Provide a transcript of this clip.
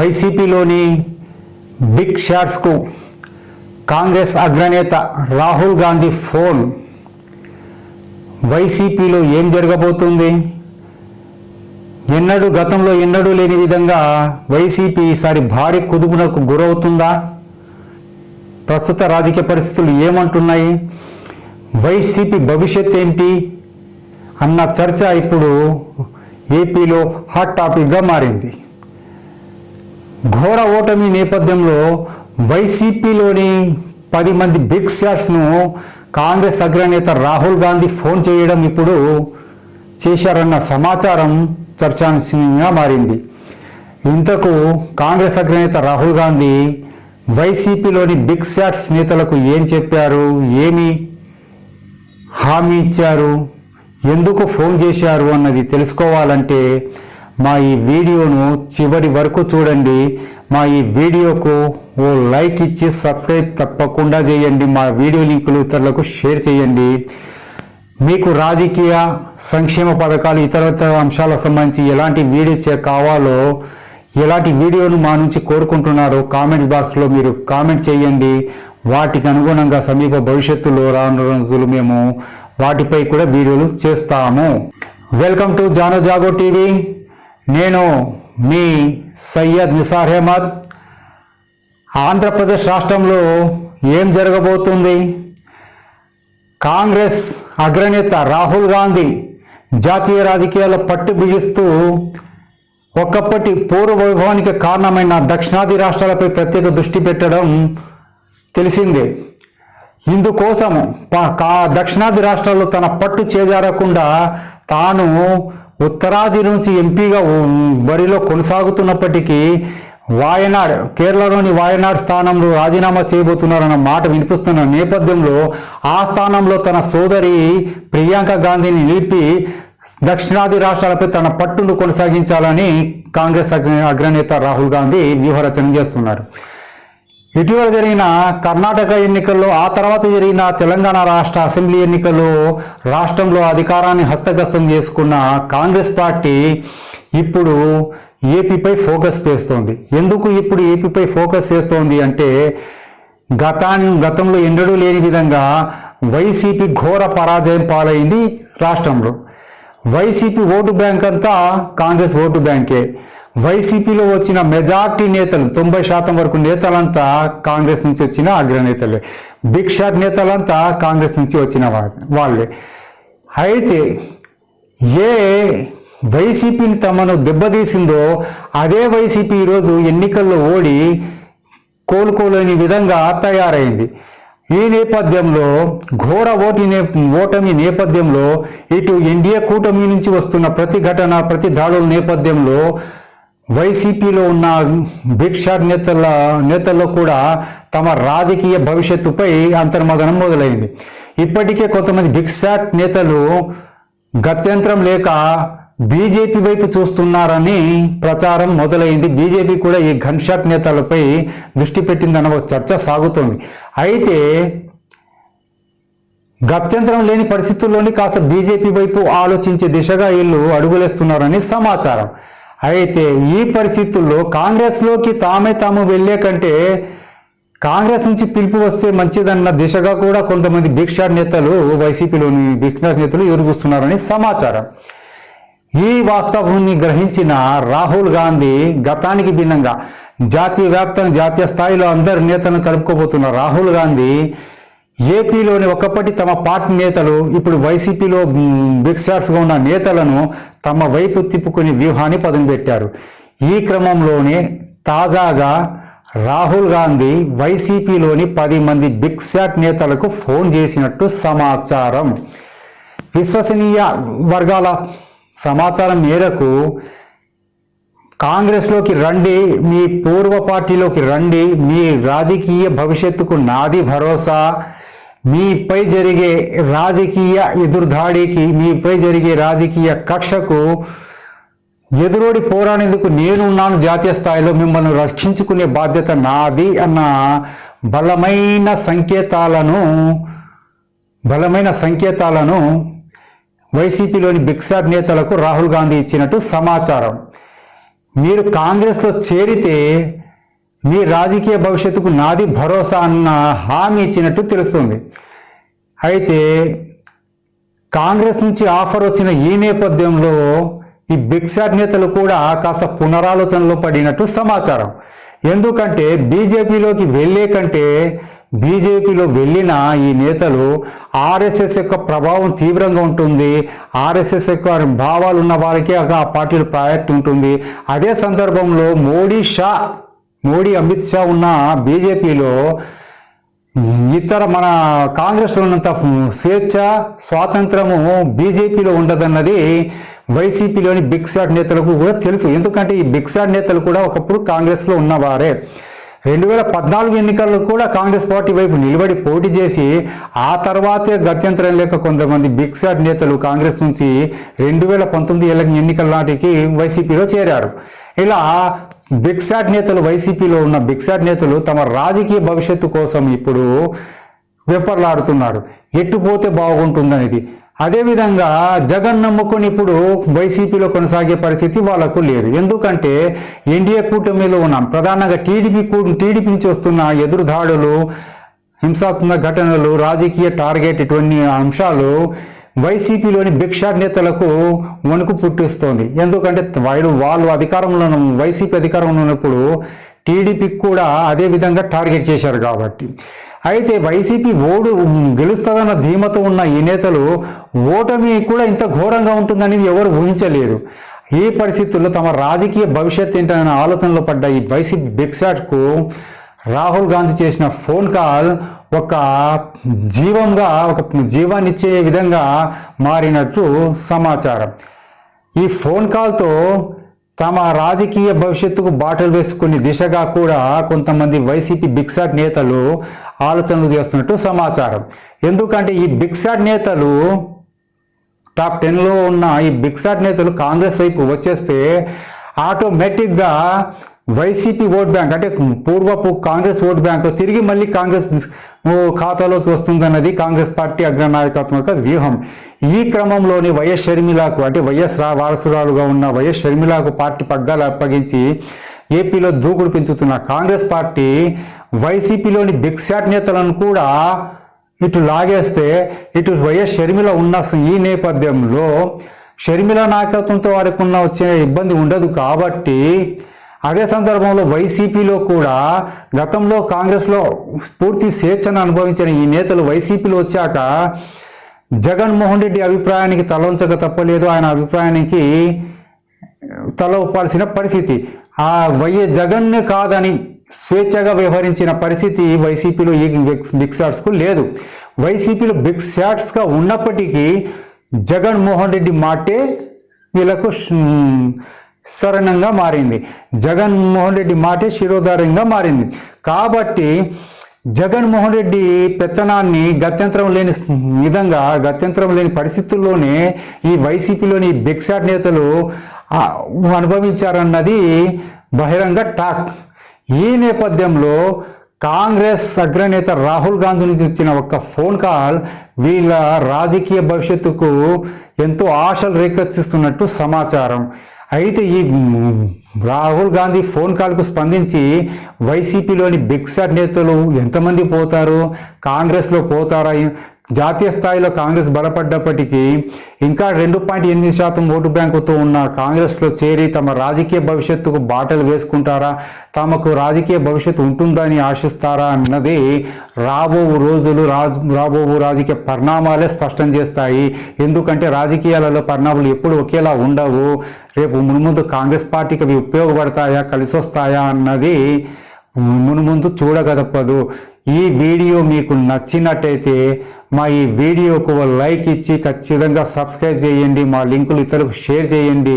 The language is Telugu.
వైసీపీలోని బిగ్ షాట్స్కు కాంగ్రెస్ అగ్రనేత రాహుల్ గాంధీ ఫోన్. వైసీపీలో ఏం జరగబోతుంది? ఎన్నడూ గతంలో ఎన్నడూ లేని విధంగా వైసీపీ ఈసారి భారీ కుదుపునకు గురవుతుందా? ప్రస్తుత రాజకీయ పరిస్థితులు ఏమంటున్నాయి? వైసీపీ భవిష్యత్ ఏంటి? అన్న చర్చ ఇప్పుడు ఏపీలో హాట్ టాపిక్గా మారింది. ఘోర ఓటమి నేపథ్యంలో వైసీపీలోని పది మంది బిగ్ షాట్స్ను కాంగ్రెస్ అగ్రనేత రాహుల్ గాంధీ ఫోన్ చేయడం ఇప్పుడు చేశారన్న సమాచారం చర్చాంశంగా మారింది. ఇంతకు కాంగ్రెస్ అగ్రనేత రాహుల్ గాంధీ వైసీపీలోని బిగ్ షాట్స్ నేతలకు ఏం చెప్పారు? ఏమి హామీ ఇచ్చారు? ఎందుకు ఫోన్ చేశారు? అన్నది తెలుసుకోవాలంటే మా ఈ వీడియోను చివరి వరకు చూడండి. మా ఈ వీడియోకు ఓ లైక్ ఇచ్చి సబ్స్క్రైబ్ తప్పకుండా చేయండి. మా వీడియో లింకులు ఇతరులకు షేర్ చేయండి. మీకు రాజకీయ సంక్షేమ పథకాలు ఇతర ఇతర అంశాలకు సంబంధించి ఎలాంటి వీడియో కావాలో ఎలాంటి వీడియోను మా నుంచి కోరుకుంటున్నారో కామెంట్ బాక్స్లో మీరు కామెంట్ చేయండి. వాటికి అనుగుణంగా సమీప భవిష్యత్తులో రాను రోజులు మేము వాటిపై కూడా వీడియోలు చేస్తాము. Welcome to Jano Jago TV. నేను మీ సయ్యద్ నిసార్ అహ్మద్. ఆంధ్రప్రదేశ్ రాష్ట్రంలో ఏం జరగబోతుంది? కాంగ్రెస్ అగ్రనేత రాహుల్ గాంధీ జాతీయ రాజకీయాల్లో పట్టు బిగిస్తూ ఒకప్పటి పూర్వ వైభవానికి కారణమైన దక్షిణాది రాష్ట్రాలపై ప్రత్యేక దృష్టి పెట్టడం తెలిసిందే. ఇందుకోసం ప- కా- దక్షిణాది రాష్ట్రాల్లో తన పట్టు చేజారకుండా తాను ఉత్తరాది నుంచి ఎంపీగా బరిలో కొనసాగుతున్నప్పటికీ వాయనాడ్ కేరళలోని వాయనాడ్ స్థానంలో రాజీనామా చేయబోతున్నారన్న మాట వినిపిస్తున్న నేపథ్యంలో ఆ స్థానంలో తన సోదరి ప్రియాంక గాంధీని నిలిపి దక్షిణాది రాష్ట్రాలపై తన పట్టును కొనసాగించాలని కాంగ్రెస్ అగ్ర- అగ్రనేత రాహుల్ గాంధీ వ్యూహరచన చేస్తున్నారు. ఇటీవల జరిగిన కర్ణాటక ఎన్నికల్లో ఆ తర్వాత జరిగిన తెలంగాణ రాష్ట్ర అసెంబ్లీ ఎన్నికల్లో రాష్ట్రంలో అధికారాన్ని హస్తగస్తం చేసుకున్న కాంగ్రెస్ పార్టీ ఇప్పుడు ఏపీపై ఫోకస్ చేస్తోంది. ఎందుకు ఇప్పుడు ఏపీపై ఫోకస్ చేస్తోంది అంటే గతాన్ని గతంలో ఎన్నడూ లేని విధంగా వైసీపీ ఘోర పరాజయం పాలైంది రాష్ట్రంలో. వైసీపీ ఓటు బ్యాంక్ అంతా కాంగ్రెస్ ఓటు బ్యాంకే. వైసీపీలో వచ్చిన మెజార్టీ నేతలు తొంభై శాతం వరకు నేతలంతా కాంగ్రెస్ నుంచి వచ్చిన అగ్రనేతలే. బిగ్ షాట్ నేతలంతా కాంగ్రెస్ నుంచి వచ్చిన వా- వాళ్ళే. అయితే ఏ వైసీపీని తమను దెబ్బతీసిందో అదే వైసీపీ ఈరోజు ఎన్నికల్లో ఓడి కోలుకోలేని విధంగా తయారైంది. ఈ నేపథ్యంలో ఘోర ఓటి నే ఓటమి నేపథ్యంలో ఇటు ఎన్డీఏ కూటమి నుంచి వస్తున్న ప్రతి ఘటన ప్రతి దాడుల నేపథ్యంలో వైసీపీలో ఉన్న బిగ్ షాట్ నేతల నేతల్లో కూడా తమ రాజకీయ భవిష్యత్తుపై అంతర్మదనం మొదలైంది. ఇప్పటికే కొంతమంది బిగ్ షాట్ నేతలు గత్యంతరం లేక బీజేపీ వైపు చూస్తున్నారని ప్రచారం మొదలైంది. బీజేపీ కూడా ఈ ఘన్షాట్ నేతలపై దృష్టి పెట్టిందన్న ఒక చర్చ సాగుతోంది. అయితే గత్యంతరం లేని పరిస్థితుల్లోని కాస్త బీజేపీ వైపు ఆలోచించే దిశగా వీళ్ళు అడుగులేస్తున్నారని సమాచారం. అయితే ఈ పరిస్థితుల్లో కాంగ్రెస్లోకి తామే తాము వెళ్ళే కంటే కాంగ్రెస్ నుంచి పిలుపు వస్తే మంచిదన్న దిశగా కూడా కొంతమంది భిక్షా నేతలు వైసీపీలోని భిక్షా నేతలు ఎదురుచూస్తున్నారని సమాచారం. ఈ వాస్తవాన్ని గ్రహించిన రాహుల్ గాంధీ గతానికి భిన్నంగా జాతీయ వ్యాప్తంగా జాతీయ స్థాయిలో అందరు నేతలను కలుపుకోబోతున్న రాహుల్ గాంధీ ఏపీలోని ఒకప్పటి తమ పార్టీ నేతలు ఇప్పుడు వైసీపీలో బిగ్ ఉన్న నేతలను తమ వైపు తిప్పుకుని వ్యూహాన్ని పదునుపెట్టారు ఈ క్రమంలోనే తాజాగా రాహుల్ గాంధీ వైసీపీలోని పది మంది బిగ్ షాట్ నేతలకు ఫోన్ చేసినట్టు సమాచారం. విశ్వసనీయ వర్గాల సమాచారం మేరకు కాంగ్రెస్లోకి రండి మీ పూర్వ పార్టీలోకి రండి మీ రాజకీయ భవిష్యత్తుకు నాది భరోసా మీపై జరిగే రాజకీయ ఎదురుదాడికి మీపై జరిగే రాజకీయ కక్షకు ఎదురోడి పోరాడేందుకు నేనున్నాను జాతీయ స్థాయిలో మిమ్మల్ని రక్షించుకునే బాధ్యత నాది అన్న బలమైన సంకేతాలను బలమైన సంకేతాలను వైసీపీలోని బిక్సార్ నేతలకు రాహుల్ గాంధీ ఇచ్చినట్టు సమాచారం. మీరు కాంగ్రెస్లో చేరితే మీ రాజకీయ భవిష్యత్తుకు నాది భరోసా అన్న హామీ ఇచ్చినట్టు తెలుస్తుంది. అయితే కాంగ్రెస్ నుంచి ఆఫర్ వచ్చిన ఈ నేపథ్యంలో ఈ బిగ్సాట్ నేతలు కూడా కాస్త పునరాలోచనలో పడినట్టు సమాచారం. ఎందుకంటే బీజేపీలోకి వెళ్ళే కంటే బీజేపీలో వెళ్ళిన ఈ నేతలు ఆర్ఎస్ఎస్ యొక్క ప్రభావం తీవ్రంగా ఉంటుంది. ఆర్ఎస్ఎస్ యొక్క భావాలు ఉన్న వారికి ఆ పార్టీలో ప్రయారిటీ ఉంటుంది. అదే సందర్భంలో మోడీ షా మోడీ అమిత్ షా ఉన్న బీజేపీలో ఇతర మన కాంగ్రెస్లో ఉన్నంత స్వేచ్ఛ స్వాతంత్రము బీజేపీలో ఉండదన్నది వైసీపీలోని బిగ్ షాట్ నేతలకు కూడా తెలుసు. ఎందుకంటే ఈ బిగ్ షాట్ నేతలు కూడా ఒకప్పుడు కాంగ్రెస్లో ఉన్నవారే. రెండు వేల పద్నాలుగు ఎన్నికల్లో కూడా కాంగ్రెస్ పార్టీ వైపు నిలబడి పోటీ చేసి ఆ తర్వాతే గత్యంతరం లేక కొంతమంది బిగ్ షాట్ నేతలు కాంగ్రెస్ నుంచి రెండు వేల పంతొమ్మిది ఎన్నికల నాటికి వైసీపీలో చేరారు. ఇలా బిగ్శాట్ నేతలు వైసీపీలో ఉన్న బిగ్శాట్ నేతలు తమ రాజకీయ భవిష్యత్తు కోసం ఇప్పుడు వెప్పర్లాడుతున్నారు. ఎట్టుపోతే బాగుంటుందనేది. అదేవిధంగా జగన్ నమ్ముకొని ఇప్పుడు వైసీపీలో కొనసాగే పరిస్థితి వాళ్ళకు లేదు. ఎందుకంటే ఎన్డీఏ కూటమిలో ఉన్నాం. ప్రధానంగా టీడీపీ టీడీపీ నుంచి వస్తున్న ఎదురుదాడులు హింసాత్మక ఘటనలు రాజకీయ టార్గెట్ ఇటువంటి అంశాలు వైసీపీలోని భిక్షాట్ నేతలకు వణుకు పుట్టిస్తోంది. ఎందుకంటే వాళ్ళు వాళ్ళు అధికారంలో ఉన్న- వైసీపీ అధికారంలో ఉన్నప్పుడు టీడీపీకి కూడా అదే విధంగా టార్గెట్ చేశారు కాబట్టి. అయితే వైసీపీ ఓడు గెలుస్తుందన్న ధీమతో ఉన్న ఈ నేతలు ఓటమి కూడా ఇంత ఘోరంగా ఉంటుందనేది ఎవరు ఊహించలేదు. ఈ పరిస్థితుల్లో తమ రాజకీయ భవిష్యత్ ఏంటనే ఆలోచనలో పడ్డ ఈ వైసీపీ బిగ్సాట్కు రాహుల్ గాంధీ చేసిన ఫోన్ కాల్ ఒక జీవంగా ఒక జీవాన్నిచ్చే విధంగా మారినట్టు సమాచారం. ఈ ఫోన్ కాల్తో తమ రాజకీయ భవిష్యత్తుకు బాటలు వేసుకునే దిశగా కూడా కొంతమంది వైసీపీ బిగ్సాట్ నేతలు ఆలోచనలు చేస్తున్నట్టు సమాచారం. ఎందుకంటే ఈ బిగ్సాట్ నేతలు టాప్ టెన్లో ఉన్న ఈ బిగ్సాట్ నేతలు కాంగ్రెస్ వైపు వచ్చేస్తే ఆటోమేటిక్గా వైసీపీ ఓట్ బ్యాంక్ అంటే పూర్వపు కాంగ్రెస్ ఓట్ బ్యాంక్ తిరిగి మళ్ళీ కాంగ్రెస్ ఖాతాలోకి వస్తుందన్నది కాంగ్రెస్ పార్టీ అగ్రనాయకత్వం యొక్క వ్యూహం. ఈ క్రమంలోని వైఎస్ షర్మిలకు అంటే వైఎస్ రా వారసురాలుగా ఉన్న వైఎస్ షర్మిలకు పార్టీ పగ్గాలు అప్పగించి ఏపీలో దూకుడు పెంచుతున్న కాంగ్రెస్ పార్టీ వైసీపీలోని బిగ్శాట్ నేతలను కూడా ఇటు లాగేస్తే ఇటు వైఎస్ షర్మిల ఉన్న ఈ నేపథ్యంలో షర్మిల నాయకత్వంతో వారికి ఉన్న వచ్చే ఇబ్బంది ఉండదు కాబట్టి అదే సందర్భంలో వైసీపీలో కూడా గతంలో కాంగ్రెస్లో పూర్తి స్వేచ్ఛను అనుభవించిన ఈ నేతలు వైసీపీలో వచ్చాక జగన్మోహన్ రెడ్డి అభిప్రాయానికి తలవంచక తప్పలేదు. ఆయన అభిప్రాయానికి తల ఒప్పాల్సిన పరిస్థితి. ఆ వైఎస్ జగన్నే కాదని స్వేచ్ఛగా వ్యవహరించిన పరిస్థితి వైసీపీలో ఈ బిగ్ షాట్స్కు లేదు. వైసీపీలో బిగ్ షాట్స్గా ఉన్నప్పటికీ జగన్మోహన్ రెడ్డి మాటే వీళ్ళకు శరణంగా మారింది. జగన్మోహన్ రెడ్డి మాటే శిరోధార్యంగా మారింది. కాబట్టి జగన్మోహన్ రెడ్డి పెత్తనాన్ని గత్యంతరం లేని విధంగా గత్యంతరం లేని పరిస్థితుల్లోనే ఈ వైసీపీలోని బిగ్సాట్ నేతలు అనుభవించారన్నది బహిరంగ టాక్. ఈ నేపథ్యంలో కాంగ్రెస్ అగ్రనేత రాహుల్ గాంధీ నుంచి వచ్చిన ఒక ఫోన్ కాల్ వీళ్ళ రాజకీయ భవిష్యత్తుకు ఎంతో ఆశలు రేకెత్తిస్తున్నట్టు సమాచారం. అయితే ఈ రాహుల్ గాంధీ ఫోన్ కాల్కు స్పందించి వైసీపీలోని బిగ్సాట్ నేతలు ఎంతమంది పోతారు? కాంగ్రెస్లో పోతారా? జాతీయ స్థాయిలో కాంగ్రెస్ బలపడ్డప్పటికీ ఇంకా రెండు పాయింట్ ఎనిమిది శాతం ఓటు బ్యాంకుతో ఉన్న కాంగ్రెస్లో చేరి తమ రాజకీయ భవిష్యత్తుకు బాటలు వేసుకుంటారా? తమకు రాజకీయ భవిష్యత్తు ఉంటుందని ఆశిస్తారా అన్నది రాబో రోజులు రాజ్ రాబో రాజకీయ పరిణామాలే స్పష్టం చేస్తాయి. ఎందుకంటే రాజకీయాలలో పరిణామాలు ఎప్పుడు ఒకేలా ఉండవు. రేపు మున్ముందు కాంగ్రెస్ పార్టీకి అవి ఉపయోగపడతాయా కలిసి వస్తాయా అన్నది మునుముందు చూడగదప్పదు ఈ వీడియో మీకు నచ్చినట్టయితే మా ఈ వీడియోకు లైక్ ఇచ్చి ఖచ్చితంగా సబ్స్క్రైబ్ చేయండి మా లింకులు ఇతరులకు షేర్ చేయండి.